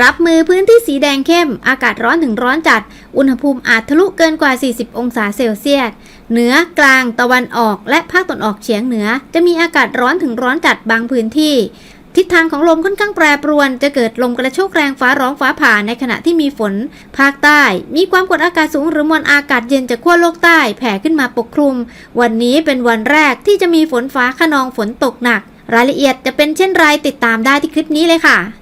รับมือพื้นที่สีแดงเข้ม อากาศร้อนถึงร้อนจัด อุณหภูมิอาจทะลุเกินกว่า 40 องศาเซลเซียส เหนือ กลาง ตะวันออก และภาคตะวันออกเฉียงเหนือ จะมีอากาศร้อนถึงร้อนจัดบางพื้นที่ ทิศทางของลมค่อนข้างแปรปรวน จะเกิดลมกระโชกแรงฟ้าร้องฟ้าผ่าในขณะที่มีฝน ภาคใต้ มีความกดอากาศสูงหรือมวลอากาศเย็นจากขั้วโลกใต้แผ่ขึ้นมาปกคลุม วันนี้เป็นวันแรกที่จะมีฝนฟ้าขนองฝนตกหนัก รายละเอียดจะเป็นเช่นไรติดตามได้ที่คลิปนี้เลยค่ะ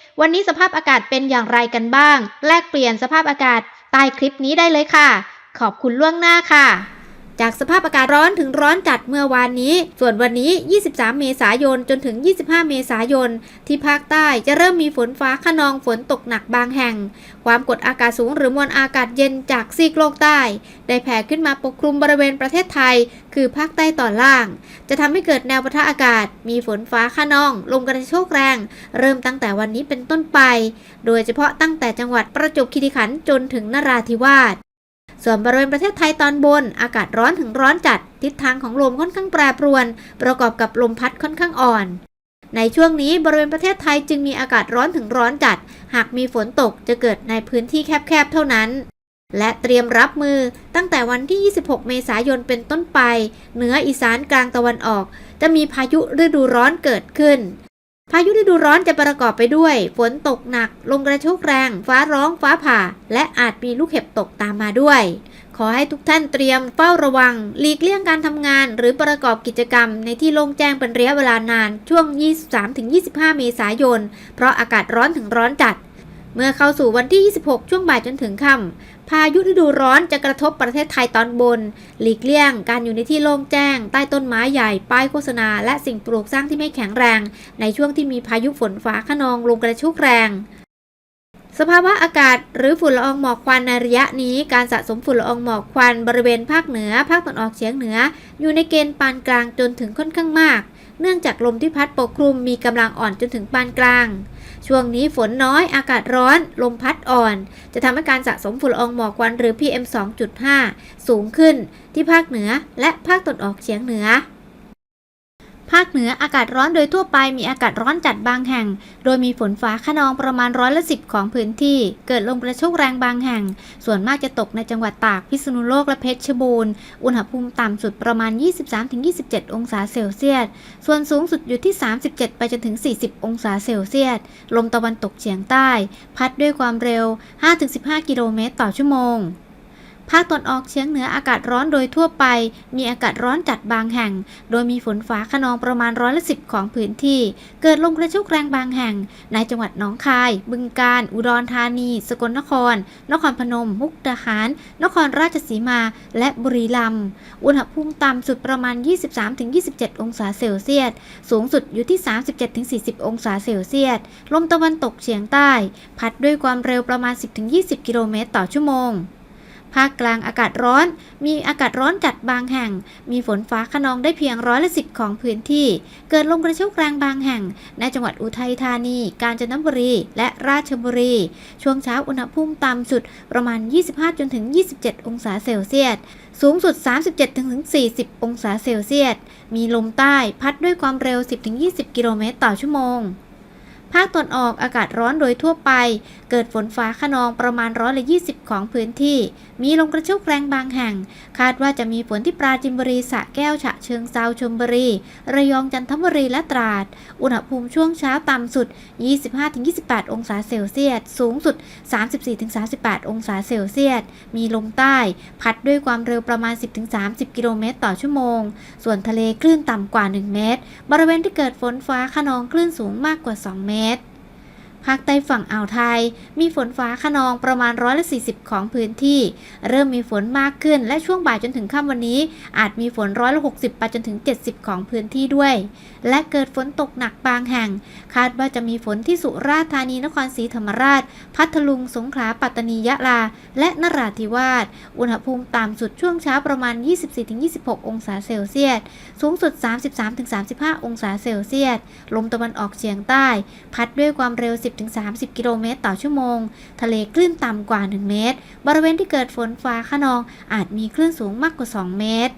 วันนี้สภาพอากาศเป็นอย่างไรกันบ้าง แลกเปลี่ยนสภาพอากาศใต้คลิปนี้ได้เลยค่ะ ขอบคุณล่วงหน้าค่ะ จากสภาพอากาศร้อนถึงร้อนจัดเมื่อวานนี้ ส่วนวันนี้ 23 เมษายน จนถึง 25 เมษายน ที่ภาคใต้จะเริ่มมีฝนฟ้าขนองฝนตกหนักบางแห่ง ความกดอากาศสูงหรือมวลอากาศเย็นจากซีกโลกใต้ ได้แผ่ขึ้นมาปกคลุมบริเวณประเทศไทย คือภาคใต้ตอนล่าง จะทำให้เกิดแนวปะทะอากาศ มีฝนฟ้าขนอง ลมกระโชกแรง เริ่มตั้งแต่วันนี้เป็นต้นไป โดยเฉพาะตั้งแต่จังหวัดประจวบคีรีขันธ์จนถึงนราธิวาส ส่วนบริเวณประเทศไทยตอนบน อากาศร้อนถึงร้อนจัด ทิศทางของลมค่อนข้างแปรปรวน ประกอบกับลมพัดค่อนข้างอ่อน ในช่วงนี้บริเวณประเทศไทยจึงมีอากาศร้อนถึงร้อนจัด หากมีฝนตกจะเกิดในพื้นที่แคบๆเท่านั้น และเตรียมรับมือตั้งแต่วันที่ 26 เมษายนเป็นต้นไป เหนืออีสานกลางตะวันออก จะมีพายุฤดูร้อนเกิดขึ้น พายุฤดูร้อนจะประกอบไปด้วย ฝนตกหนัก ลมกระโชกแรง ฟ้าร้องฟ้าผ่า และอาจมีลูกเห็บตกตามมาด้วย ขอให้ทุกท่านเตรียมเฝ้าระวัง หลีกเลี่ยงการทำงาน หรือประกอบกิจกรรม ในที่โล่งแจ้งเป็นระยะเวลานานช่วง 23-25 เมษายน เพราะอากาศร้อนถึงร้อนจัด เมื่อเข้าสู่วันที่ 26 ช่วงบ่ายจนถึงค่ำ พายุฤดูร้อนจะกระทบประเทศไทยตอนบน หลีกเลี่ยง การอยู่ในที่โล่งแจ้ง ใต้ต้นไม้ใหญ่ ป้ายโฆษณา และสิ่งปลูกสร้างที่ไม่แข็งแรง ในช่วงที่มีพายุฝนฟ้าขนองลมกระโชกแรงสภาวะอากาศหรือฝุ่นละอองหมอกควันในระยะนี้ การสะสมฝุ่นละอองหมอกควันบริเวณภาคเหนือ ภาคตะวันออกเฉียงเหนือ อยู่ในเกณฑ์ปานกลางจนถึงค่อนข้างมาก เนื่องจากลมที่พัดปกคลุมมีกำลังอ่อนจนถึงปานกลาง ช่วงนี้ฝนน้อยอากาศร้อน ลมพัดอ่อน จะทำให้การสะสมฝุ่นละอองหมอกควันหรือ PM 2.5 สูงขึ้นที่ภาคเหนือและภาคตะวันออกเฉียงเหนือ ภาคเหนืออากาศร้อนโดยทั่วไปมีอากาศร้อนจัดบางแห่ง โดยมีฝนฟ้าขนองประมาณร้อยละสิบของพื้นที่ เกิดลมกระโชกแรงบางแห่ง ส่วนมากจะตกในจังหวัดตากพิษณุโลกและเพชรบูรณ์ อุณหภูมิต่ำสุดประมาณ 23-27 องศาเซลเซียส ส่วนสูงสุดอยู่ที่ 37 ไปจนถึง 40 องศาเซลเซียส ลมตะวันตกเฉียงใต้ พัดด้วยความเร็ว 5-15 กิโลเมตรต่อชั่วโมง ภาคตะวันออกเฉียงเหนืออากาศร้อนโดยทั่วไป มีอากาศร้อนจัดบางแห่ง โดยมีฝนฟ้าขนองประมาณร้อยละสิบของพื้นที่ เกิดลมกระโชกแรงบางแห่ง ในจังหวัดหนองคาย บึงกาฬอุดรธานี สกลนคร นครพนม มุกดาหาร นครราชสีมา และบุรีรัมย์อุณหภูมิต่ำสุดประมาณ 23-27 องศาเซลเซียส สูงสุดอยู่ที่ 37-40 องศาเซลเซียส ลมตะวันตกเฉียงใต้ พัดด้วยความเร็วประมาณ 10-20 กิโลเมตรต่อชั่วโมง ภาคกลางอากาศร้อน มีอากาศร้อนจัดบางแห่ง มีฝนฟ้าขนองได้เพียงร้อยละสิบของพื้นที่ เกิดลมกระโชกแรงบางแห่ง ในจังหวัดอุทัยธานี กาญจนบุรี และราชบุรี ช่วงเช้าอุณหภูมิต่ำสุดประมาณ 25 จนถึง 27 องศาเซลเซียส สูงสุด 37ถึง40 องศาเซลเซียส มีลมใต้พัดด้วยความเร็ว 10-20 กิโลเมตรต่อชั่วโมง ภาคตะวันออกอากาศร้อนโดยทั่วไป เกิดฝนฟ้าขนองประมาณร้อยละ20 ของพื้นที่ มีลมกระโชกแรงบางแห่ง คาดว่าจะมีฝนที่ปราจินบุรีสะแก้วฉะเชิงเซาชลบุรี ระยองจันทบุรีและตราด อุณหภูมิช่วงเช้าต่ำสุด 25-28 องศาเซลเซียส สูงสุด 34-38 องศาเซลเซียส มีลมใต้ พัดด้วยความเร็วประมาณ 10-30 กิโลเมตรต่อชั่วโมง ส่วนทะเลคลื่นต่ำกว่า 1 เมตร บริเวณที่เกิดฝนฟ้าขนองคลื่นสูงมากกว่า 2 เมตร planet ภาคใต้ฝั่งอ่าวไทย มีฝนฟ้าขนองประมาณร้อยละ40 ของพื้นที่ เริ่มมีฝนมากขึ้นและช่วงบ่ายจนถึงค่ำวันนี้ อาจมีฝนร้อยละ60 ไปจนถึง 70 ของพื้นที่ด้วย และเกิดฝนตกหนักบางแห่ง คาดว่าจะมีฝนที่สุราษฎร์ธานีนครศรีธรรมราช พัทลุงสงขลาปัตตานียะลา และนราธิวาสอุณหภูมิต่ำสุดช่วงเช้าประมาณ 24-26 องศาเซลเซียสสูงสุด 33-35 องศาเซลเซียสลมตะวันออกเฉียงใต้ พัดด้วยความเร็ว10-30 กิโลเมตรต่อชั่วโมง ทะเลคลื่นต่ำกว่า 1 เมตร บริเวณที่เกิดฝนฟ้าขนองอาจมีคลื่นสูงมากกว่า 2 เมตร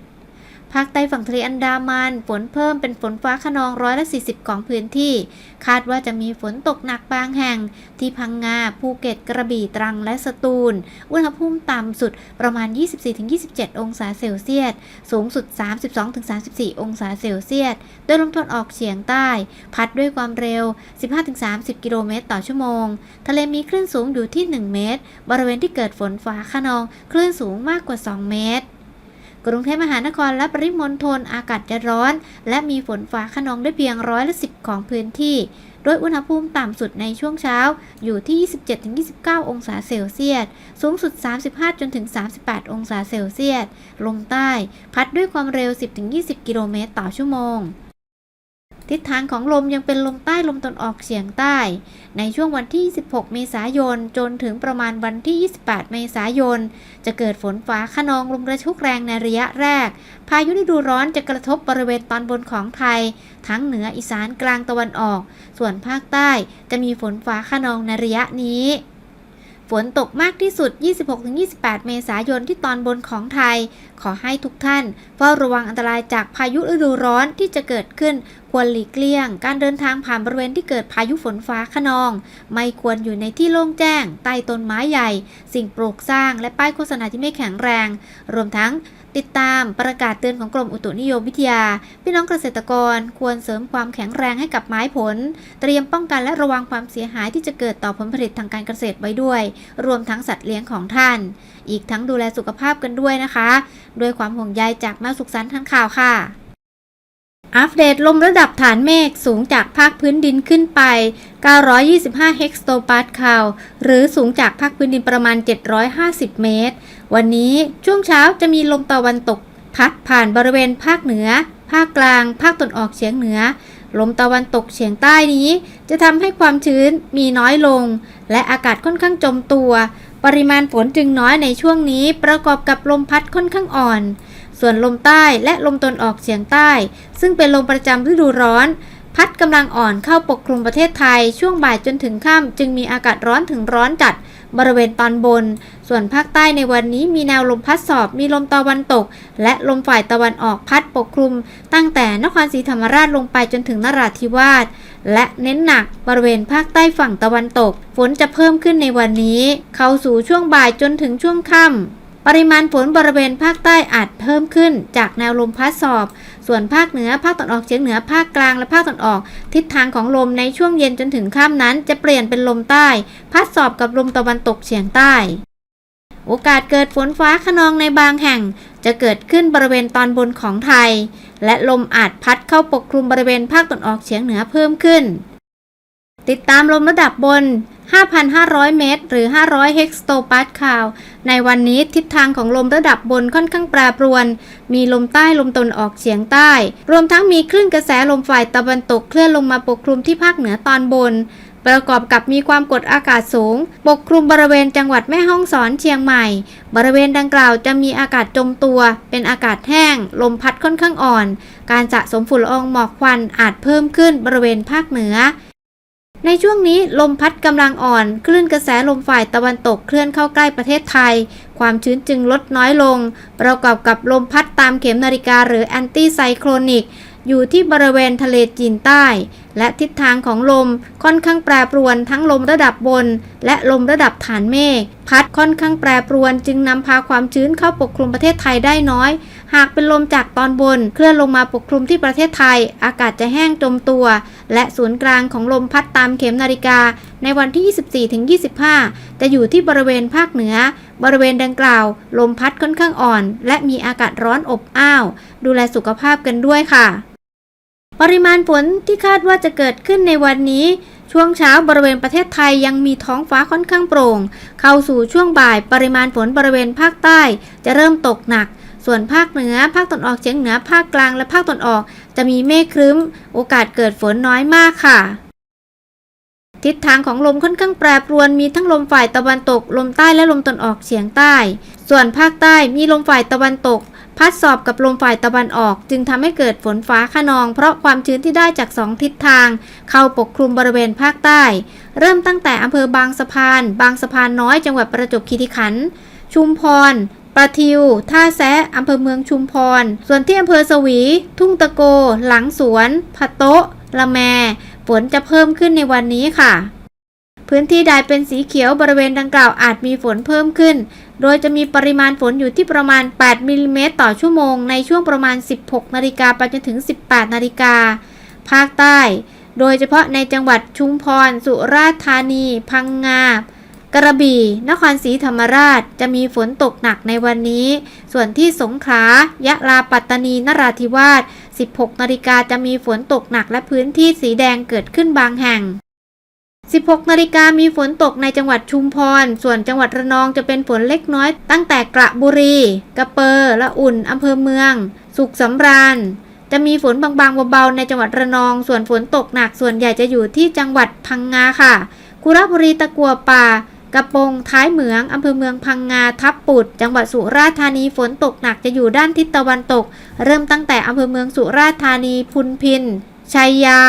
ภาคใต้ฝั่งทะเลอันดามันฝนเพิ่มเป็นฝนฟ้าขนองร้อยละ 40 ของพื้นที่ คาดว่าจะมีฝนตกหนักบางแห่ง ที่พังงาภูเก็ตกระบี่ตรังและสตูล อุณหภูมิต่ำสุดประมาณ 24-27 องศาเซลเซียส สูงสุด 32-34 องศาเซลเซียส โดยลมตะวันออกเฉียงใต้ พัดด้วยความเร็ว 15-30 กิโลเมตรต่อชั่วโมง ทะเลมีคลื่นสูงอยู่ที่ 1 เมตร บริเวณที่เกิดฝนฟ้าขนอง คลื่นสูงมากกว่า 2 เมตร กรุงเทพมหานครและปริมณฑลอากาศจะร้อน และมีฝนฟ้าขนองได้เพียงร้อยละสิบของพื้นที่ โดยอุณหภูมิต่ำสุดในช่วงเช้าอยู่ที่ 27-29 องศาเซลเซียส สูงสุด 35จนถึง38 องศาเซลเซียส ลมใต้ พัดด้วยความเร็ว 10-20 กิโลเมตรต่อชั่วโมง ทิศทางของลมยังเป็นลมใต้ลมตะวันออกเฉียงใต้ ในช่วงวันที่26เมษายน จนถึงประมาณวันที่ 28 เมษายน จะเกิดฝนฟ้าขนองลมกระโชกแรงในระยะแรก พายุฤดูร้อนจะกระทบบริเวณตอนบนของไทย ทั้งเหนืออีสานกลางตะวันออก ส่วนภาคใต้จะมีฝนฟ้าขนองในระยะนี้ฝนตกมากที่สุด 26-28 เมษายนที่ตอนบนของไทย ขอให้ทุกท่านเฝ้าระวังอันตรายจากพายุฤดูร้อนที่จะเกิดขึ้นควรหลีกเลี่ยง การเดินทางผ่านบริเวณที่เกิดพายุฝนฟ้าขนอง ไม่ควรอยู่ในที่โล่งแจ้ง ใต้ต้นไม้ใหญ่ สิ่งปลูกสร้าง และป้ายโฆษณาที่ไม่แข็งแรง รวมทั้งติดตามประกาศเตือนของกรมอุตุนิยมวิทยา พี่น้องเกษตรกรควรเสริมความแข็งแรงให้กับไม้ผล เตรียมป้องกันและระวังความเสียหายที่จะเกิดต่อผลผลิตทางการเกษตรไว้ด้วย รวมทั้งสัตว์เลี้ยงของท่านอีกทั้งดูแลสุขภาพกันด้วยนะคะด้วยความห่วงใยจากมาสุขสันต์ทันข่าวค่ะ อัปเดตลมระดับฐานเมฆสูงจากภาคพื้นดินขึ้นไป 925 เฮกโตปาสคาล หรือสูงจากภาคพื้นดินประมาณ 750 เมตร วันนี้ช่วงเช้าจะมีลมตะวันตกพัดผ่านบริเวณภาคเหนือ ภาคกลาง ภาคตะวันออกเฉียงเหนือ ลมตะวันตกเฉียงใต้นี้ จะทำให้ความชื้นมีน้อยลง และอากาศค่อนข้างจมตัว ปริมาณฝนจึงน้อยในช่วงนี้ประกอบกับลมพัดค่อนข้างอ่อน ส่วนลมใต้และลมตะวันออกเฉียงใต้ ซึ่งเป็นลมประจำฤดูร้อน พัดกำลังอ่อนเข้าปกคลุมประเทศไทย ช่วงบ่ายจนถึงค่ำจึงมีอากาศร้อนถึงร้อนจัด บริเวณตอนบน ส่วนภาคใต้ในวันนี้มีแนวลมพัดสอบ มีลมตะวันตก และลมฝ่ายตะวันออกพัดปกคลุม ตั้งแต่นครศรีธรรมราชลงไปจนถึงนราธิวาส และเน้นหนักบริเวณภาคใต้ฝั่งตะวันตก ฝนจะเพิ่มขึ้นในวันนี้ เข้าสู่ช่วงบ่ายจนถึงช่วงค่ำปริมาณฝนบริเวณภาคใต้อาจเพิ่มขึ้น จากแนวลมพัดสอบ ส่วนภาคเหนือ ภาคตะวันออกเฉียงเหนือภาคกลางและภาคตะวันออก ทิศทางของลมในช่วงเย็นจนถึงค่ำนั้น จะเปลี่ยนเป็นลมใต้ พัดสอบกับลมตะวันตกเฉียงใต้โอกาสเกิดฝนฟ้าขนองในบางแห่ง จะเกิดขึ้นบริเวณตอนบนของไทย และลมอาจพัดเข้าปกคลุมบริเวณภาคตะวันออกเฉียงเหนือเพิ่มขึ้น ติดตามลมระดับบน 5,500 เมตร หรือ 500 เฮกโตปาสคาล ในวันนี้ทิศทางของลมระดับบนค่อนข้างแปรปรวน มีลมใต้ลมตะวันออกเฉียงใต้ รวมทั้งมีคลื่นกระแสลมฝ่ายตะวันตกเคลื่อนลงมาปกคลุมที่ภาคเหนือตอนบน ประกอบกับมีความกดอากาศสูง ปกคลุมบริเวณจังหวัดแม่ฮ่องสอนเชียงใหม่ บริเวณดังกล่าวจะมีอากาศจมตัว เป็นอากาศแห้ง ลมพัดค่อนข้างอ่อน การสะสมฝุ่นละอองหมอกควันอาจเพิ่มขึ้นบริเวณภาคเหนือ ในช่วงนี้ลมพัดกำลังอ่อน คลื่นกระแสลมฝ่ายตะวันตกเคลื่อนเข้าใกล้ประเทศไทย ความชื้นจึงลดน้อยลง ประกอบกับลมพัดตามเข็มนาฬิกาหรือแอนตี้ไซโครนิกอยู่ที่บริเวณทะเลจีนใต้ และทิศทางของลมค่อนข้างแปรปรวนทั้งลมระดับบน และลมระดับฐานเมฆพัดค่อนข้างแปรปรวนจึงนำพาความชื้นเข้าปกคลุมประเทศไทยได้น้อย หากเป็นลมจากตอนบน เคลื่อนลงมาปกคลุมที่ประเทศไทย อากาศจะแห้งจมตัว และศูนย์กลางของลมพัดตามเข็มนาฬิกา ในวันที่ 24-25 จะอยู่ที่บริเวณภาคเหนือ บริเวณดังกล่าว ลมพัดค่อนข้างอ่อน และมีอากาศร้อนอบอ้าว ดูแลสุขภาพกันด้วยค่ะ ปริมาณฝนที่คาดว่าจะเกิดขึ้นในวันนี้ ช่วงเช้าบริเวณประเทศไทยยังมีท้องฟ้าค่อนข้างโปร่ง เข้าสู่ช่วงบ่ายปริมาณฝนบริเวณภาคใต้ จะเริ่มตกหนัก ส่วนภาคเหนือ ภาคตะวันออกเฉียงเหนือภาคกลางและภาคตะวันออก จะมีเมฆครึ้ม โอกาสเกิดฝนน้อยมากค่ะ ทิศทางของลมค่อนข้างแปรปรวนมีทั้งลมฝ่ายตะวันตก ลมใต้และลมตะวันออกเฉียงใต้ ส่วนภาคใต้มีลมฝ่ายตะวันตก พัดสอบกับลมฝ่ายตะวันออกจึงทำให้เกิดฝนฟ้าขนอง เพราะความชื้นที่ได้จากสองทิศทาง เข้าปกคลุมบริเวณภาคใต้ เริ่มตั้งแต่อำเภอบางสะพาน บางสะพานน้อยจังหวัดประจวบคีรีขันธ์ชุมพรประทิว ท่าแซะอำเภอเมืองชุมพร ส่วนที่อำเภอสวี ทุ่งตะโก หลังสวนพะโตะละแม ฝนจะเพิ่มขึ้นในวันนี้ค่ะ พื้นที่ใดเป็นสีเขียวบริเวณดังกล่าวอาจมีฝนเพิ่มขึ้น โดยจะมีปริมาณฝนอยู่ที่ประมาณ 8มิลลิเมตรต่อชั่วโมง ในช่วงประมาณ 16 นาฬิกาไปจนถึง 18 นาฬิกา ภาคใต้ โดยเฉพาะในจังหวัดชุมพร สุราษฎร์ธานี พังงากระบี่ นครศรีธรรมราช จะมีฝนตกหนักในวันนี้ ส่วนที่สงขลา ยะลา ปัตตานี นราธิวาส 16 นาฬิกาจะมีฝนตกหนักและพื้นที่สีแดงเกิดขึ้นบางแห่ง 16 นาฬิกามีฝนตกในจังหวัดชุมพร ส่วนจังหวัดระนองจะเป็นฝนเล็กน้อย ตั้งแต่กระบุรี กระเปอร์ละอุ่นอำเภอเมือง สุขสำราญ จะมีฝนบางๆเบาๆในจังหวัดระนอง ส่วนฝนตกหนักส่วนใหญ่จะอยู่ที่จังหวัดพังงาค่ะคุระบุรีตะกัวป่ากระโปงท้ายเหมืองอำเภอเมืองพังงาทับปุด จังหวัดสุราษฎร์ธานีฝนตกหนักจะอยู่ด้านทิศตะวันตก เริ่มตั้งแต่อำเภอเมืองสุราษฎร์ธานีพุนพินชัยยา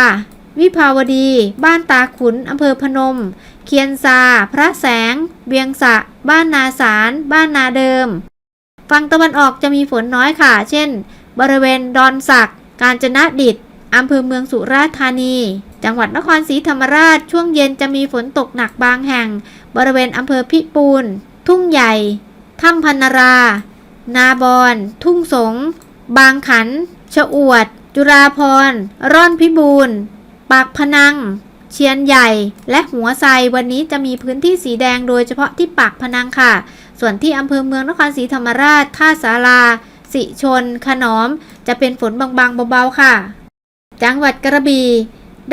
วิภาวดี บ้านตาขุน อำเภอพนม เคียนซา พระแสงเวียงสะ บ้านนาสาร บ้านนาเดิม ฝั่งตะวันออกจะมีฝนน้อยค่ะ เช่น บริเวณดอนสัก กาญจนดิตอำเภอเมืองสุราษฎร์ธานี จังหวัดนครศรีธรรมราช ช่วงเย็นจะมีฝนตกหนักบางแห่ง บริเวณอำเภอพิปูน ทุ่งใหญ่ ถ้ำพันนารา นาบอนทุ่งสง บางขัน ชะอวด จุราพร ร่อนพิบูรณ์ ปากพนัง เชียนใหญ่ และหัวไซวันนี้จะมีพื้นที่สีแดงโดยเฉพาะที่ปากพนังค่ะ ส่วนที่อำเภอเมืองนครศรีธรรมราชท่าสาราสิชน ขนอม จะเป็นฝนบางๆเบาๆค่ะ จังหวัดกระบี่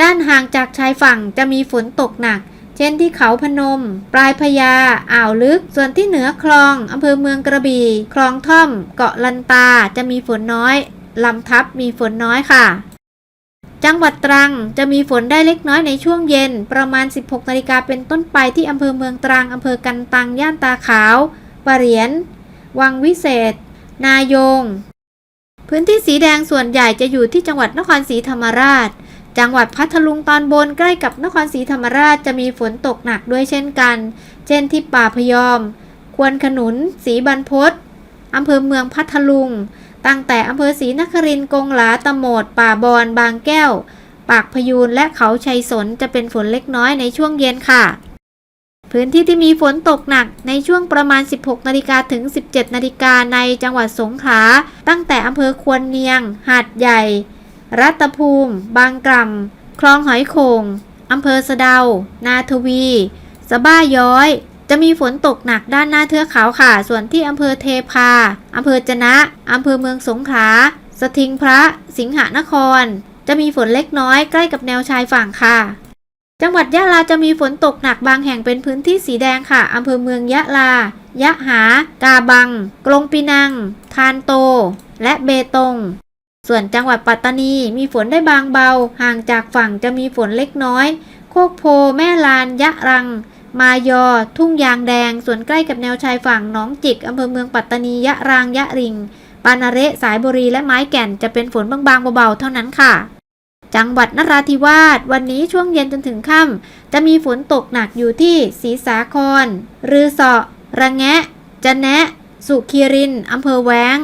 ด้านห่างจากชายฝั่งจะมีฝนตกหนัก เช่นที่เขาพนม ปลายพญา อ่าวลึก ส่วนที่เหนือคลองอำเภอเมืองกระบี่ คลองท่อม เกาะลันตา จะมีฝนน้อย ลำทับมีฝนน้อยค่ะ จังหวัดตรังจะมีฝนได้เล็กน้อยในช่วงเย็น ประมาณ 16นาฬิกาเป็นต้นไปที่อำเภอเมืองตรังอำเภอกันตัง ย่านตาขาวปะเหรียนวังวิเศษ นายง พื้นที่สีแดงส่วนใหญ่จะอยู่ที่จังหวัดนครศรีธรรมราช จังหวัดพัทลุงตอนบนใกล้กับนครศรีธรรมราชจะมีฝนตกหนักด้วยเช่นกัน เช่นที่ป่าพยอม ควนขนุนศรีบรรพตอำเภอเมืองพัทลุง ตั้งแต่อำเภอศรีนครินทร์กงหลาตะโหมด ป่าบอนบางแก้ว ปากพยูนและเขาชัยสนจะเป็นฝนเล็กน้อยในช่วงเย็นค่ะ พื้นที่ที่มีฝนตกหนักในช่วงประมาณ 16นาฬิกาถึง 17นาฬิกาในจังหวัดสงขลาตั้งแต่อำเภอควนเนียง หาดใหญ่ รัตภูมิ บางกล่ำคลองหอยโขงอำเภอสะเดา นาทวี สะบ้าย้อย จะมีฝนตกหนักด้านหน้าเทือกเขาค่ะ ส่วนที่อำเภอเทพาอำเภอจะนะอำเภอเมืองสงขลาสทิงพระ สิงหนคร จะมีฝนเล็กน้อยใกล้กับแนวชายฝั่งค่ะ จังหวัดยะลาจะมีฝนตกหนักบางแห่งเป็นพื้นที่สีแดงค่ะอำเภอเมืองยะลา ยะหา กาบัง กรงปีนังทานโต และเบตง ส่วนจังหวัดปัตตานีมีฝนได้บางเบา ห่างจากฝั่งจะมีฝนเล็กน้อย โคกโพ แม่ลาน ยะรัง มายอ ทุ่งยางแดง ส่วนใกล้กับแนวชายฝั่งหนองจิกอำเภอเมืองปัตตานียะรางยะริง ปานาเระสายบุรีและไม้แก่นจะเป็นฝนบางๆเบาๆเท่านั้นค่ะ จังหวัดนราธิวาสวันนี้ช่วงเย็นจนถึงค่ำจะมีฝนตกหนักอยู่ที่ศรีสาคร รือเสาะระแงะ จะแนะ สุขีรินอำเภอแว้ง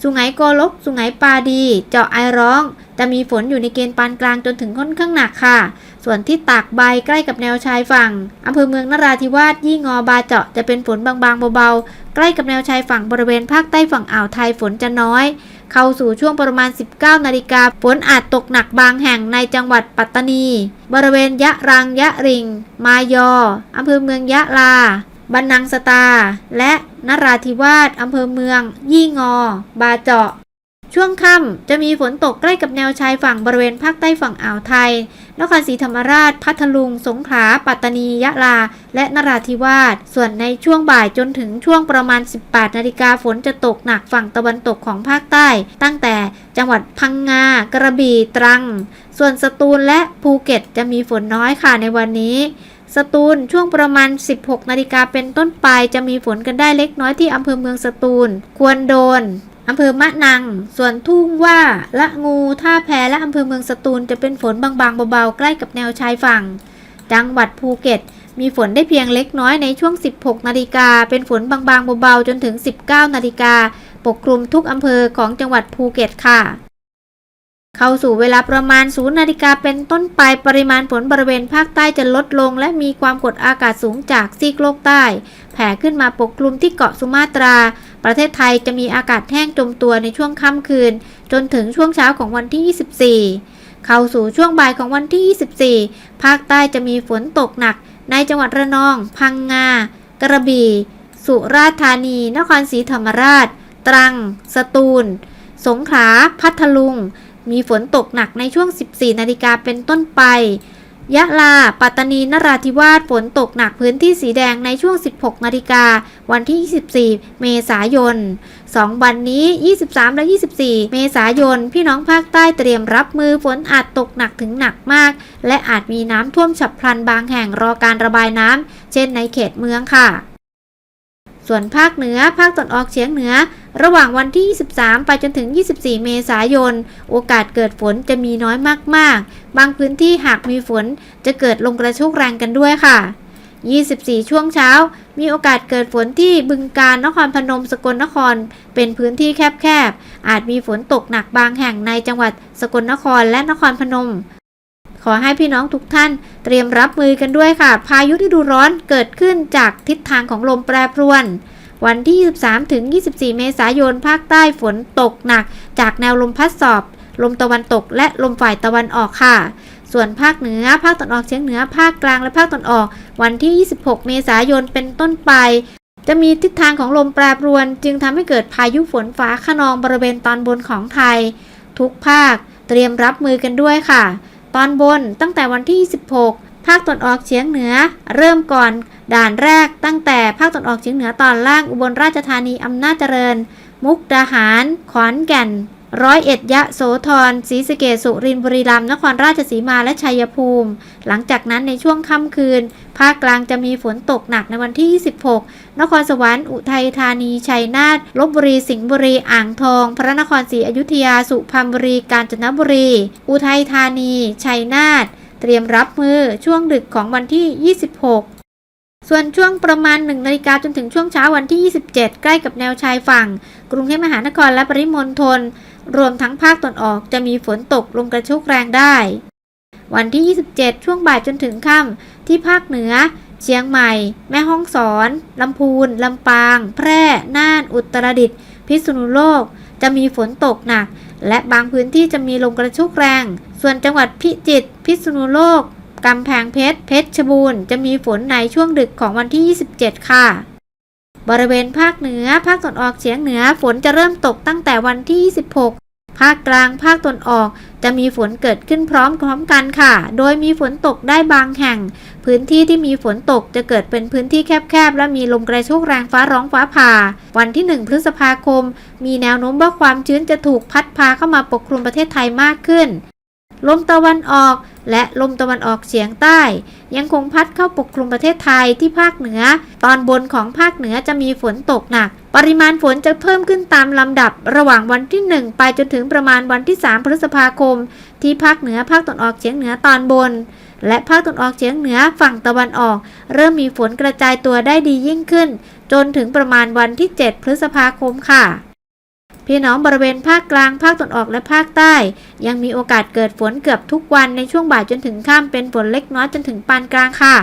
สุไหงโกลก สุไหงปาดี เจาะไอร้อง จะมีฝนอยู่ในเกณฑ์ปานกลางจนถึงค่อนข้างหนักค่ะ ส่วนที่ตากใบใกล้กับแนวชายฝั่งอำเภอเมืองนราธิวาสยี่งอบาเจาะจะเป็นฝนบางๆเบาๆ ใกล้กับแนวชายฝั่งบริเวณภาคใต้ฝั่งอ่าวไทยฝนจะน้อย เข้าสู่ช่วงประมาณ 19 นาฬิกาฝนอาจตกหนักบางแห่งในจังหวัดปัตตานี บริเวณยะรังยะริง มายออำเภอเมืองยะลาบันนังสตา และนราธิวาสอำเภอเมือง ยี่งอ บาเจาะ ช่วงค่ำจะมีฝนตกใกล้กับแนวชายฝั่งบริเวณภาคใต้ฝั่งอ่าวไทย นครศรีธรรมราช พัทลุง สงขลา ปัตตานี ยะลา และนราธิวาส ส่วนในช่วงบ่ายจนถึงช่วงประมาณ 18 นาฬิกาฝนจะตกหนักฝั่งตะวันตกของภาคใต้ ตั้งแต่จังหวัดพังงา กระบี่ ตรัง ส่วนสตูลและภูเก็ตจะมีฝนน้อยค่ะในวันนี้สตูลช่วงประมาณ 16 นาฬิกาเป็นต้นไปจะมีฝนกันได้เล็กน้อยที่อำเภอเมืองสตูล ควรโดน อำเภอมะนัง ส่วนทุ่งว่าละงูท่าแพและอำเภอเมืองสตูลจะเป็นฝนบางๆเบาๆ ใกล้กับแนวชายฝั่ง จังหวัดภูเก็ต มีฝนได้เพียงเล็กน้อยในช่วง 16 นาฬิกา เป็นฝนบางๆเบาๆ จนถึง 19 นาฬิกา ปกคลุมทุกอำเภอของจังหวัดภูเก็ตค่ะ เข้าสู่เวลาประมาณ0นาฬิกาเป็นต้นไปปริมาณฝนบริเวณภาคใต้จะลดลง และมีความกดอากาศสูงจากซีกโลกใต้ แผ่ขึ้นมาปกคลุมที่เกาะสุมาตรา ประเทศไทยจะมีอากาศแห้งจมตัวในช่วงค่ำคืน จนถึงช่วงเช้าของวันที่ 24 เข้าสู่ช่วงบ่ายของวันที่ 24 ภาคใต้จะมีฝนตกหนัก ในจังหวัดระนอง พังงา กระบี่ สุราษฎร์ธานี นครศรีธรรมราช ตรัง สตูล สงขลา พัทลุง มีฝนตกหนักในช่วง 14 นาฬิกาเป็นต้นไป ยะลา ปัตตานี นราธิวาส ฝนตกหนักพื้นที่สีแดงในช่วง 16 นาฬิกา วันที่ 24 เมษายน 2 วันนี้ 23 และ 24 เมษายน พี่น้องภาคใต้เตรียมรับมือฝนอาจตกหนักถึงหนักมาก และอาจมีน้ำท่วมฉับพลันบางแห่งรอการระบายน้ำ เช่นในเขตเมืองค่ะ ส่วนภาคเหนือ ภาคตะวันออกเฉียงเหนือ ระหว่างวันที่ 23 ไปจนถึง 24 เมษายน โอกาสเกิดฝนจะมีน้อยมาก ๆ บางพื้นที่หากมีฝนจะเกิดลมกระโชกแรงกันด้วยค่ะ 24 ช่วงเช้า มีโอกาสเกิดฝนที่บึงกาฬนครพนมสกลนคร เป็นพื้นที่แคบ ๆ อาจมีฝนตกหนักบางแห่งในจังหวัดสกลนครและนครพนม ขอให้พี่น้องทุกท่านเตรียมรับมือกันด้วยค่ะ พายุฤดูร้อนเกิดขึ้นจากทิศทางของลมแปรปรวน วันที่ 23 ถึง 24 เมษายน ภาคใต้ฝนตกหนัก จากแนวลมพัดสอบ ลมตะวันตกและลมฝ่ายตะวันออกค่ะส่วนภาคเหนือ ภาคตะวันออกเฉียงเหนือ ภาคกลาง และภาคตะวันออก วันที่ 26 เมษายน เป็นต้นไป จะมีทิศทางของลมแปรปรวน จึงทำให้เกิดพายุฝนฟ้าขนองบริเวณตอนบนของไทย ทุกภาค เตรียมรับมือกันด้วยค่ะ ตอนบนตั้งแต่วันที่ 26 ภาคตะวันออกเฉียงเหนือ เริ่มก่อนด่านแรกตั้งแต่ภาคตะวันออกเฉียงเหนือตอนล่างอุบลราชธานีอำนาจเจริญ มุกดาหาร ขอนแก่น ร้อยเอ็ดยะโสธรศรีสะเกษสุรินทร์บุรีรัมย์นครราชสีมาและชัยภูมิ หลังจากนั้นในช่วงค่ำคืน ภาคกลางจะมีฝนตกหนักในวันที่ 26 นครสวรรค์อุทัยธานี ชัยนาทลบบุรี สิงห์บุรี อ่างทอง พระนครศรีอยุธยา สุพรรณบุรี กาญจนบุรี อุทัยธานี ชัยนาทเตรียมรับมือช่วงดึกของวันที่ 26ส่วนช่วงประมาณ1นาฬิกาจนถึงช่วงเช้าวันที่ 27 ใกล้กับแนวชายฝั่ง กรุงเทพมหานครและปริมณฑล รวมทั้งภาคตะวันออกจะมีฝนตกลมกระโชกแรงได้ วันที่ 27 ช่วงบ่ายจนถึงค่ำที่ภาคเหนือ เชียงใหม่ แม่ฮ่องสอนลำพูนลำปาง แพร่ น่าน อุตรดิตถ์พิษณุโลก จะมีฝนตกหนัก และบางพื้นที่จะมีลมกระโชกแรง ส่วนจังหวัดพิจิตรพิษณุโลกกำแพงเพชร เพชรบูรณ์ จะมีฝนในช่วงดึกของวันที่ 27 ค่ะ บริเวณภาคเหนือ ภาคตะวันออกเฉียงเหนือ ฝนจะเริ่มตกตั้งแต่วันที่ 26 ภาคกลาง ภาคตะวันออก จะมีฝนเกิดขึ้นพร้อมพร้อมกันค่ะ โดยมีฝนตกได้บางแห่ง พื้นที่ที่มีฝนตกจะเกิดเป็นพื้นที่แคบๆ และมีลมกระโชกแรงฟ้าร้องฟ้าผ่า วันที่ 1 พฤษภาคม มีแนวโน้มว่าความชื้นจะถูกพัดพาเข้ามาปกคลุมประเทศไทยมากขึ้น ลมตะวันออก และลมตะวันออกเฉียงใต้ ยังคงพัดเข้าปกคลุมประเทศไทยที่ภาคเหนือ ตอนบนของภาคเหนือจะมีฝนตกหนัก ปริมาณฝนจะเพิ่มขึ้นตามลำดับ ระหว่างวันที่ 1 ไปจนถึงประมาณวันที่ 3 พฤษภาคม ที่ภาคเหนือภาคตะวันออกเฉียงเหนือตอนบน และภาคตะวันออกเฉียงเหนือฝั่งตะวันออก เริ่มมีฝนกระจายตัวได้ดียิ่งขึ้น จนถึงประมาณวันที่ 7 พฤษภาคมค่ะ พี่น้องบริเวณภาคกลาง ภาคตะวันออกและภาคใต้ ยังมีโอกาสเกิดฝนเกือบทุกวันในช่วงบ่ายจนถึงค่ำเป็นฝนเล็กน้อยจนถึงปานกลางค่ะ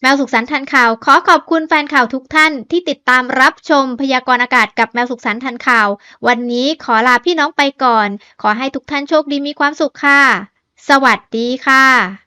แมวสุขสันต์ทันข่าว ขอขอบคุณแฟนข่าวทุกท่านที่ติดตามรับชมพยากรณ์อากาศกับแมวสุขสันต์ทันข่าว วันนี้ขอลาพี่น้องไปก่อน ขอให้ทุกท่านโชคดีมีความสุขค่ะ สวัสดีค่ะ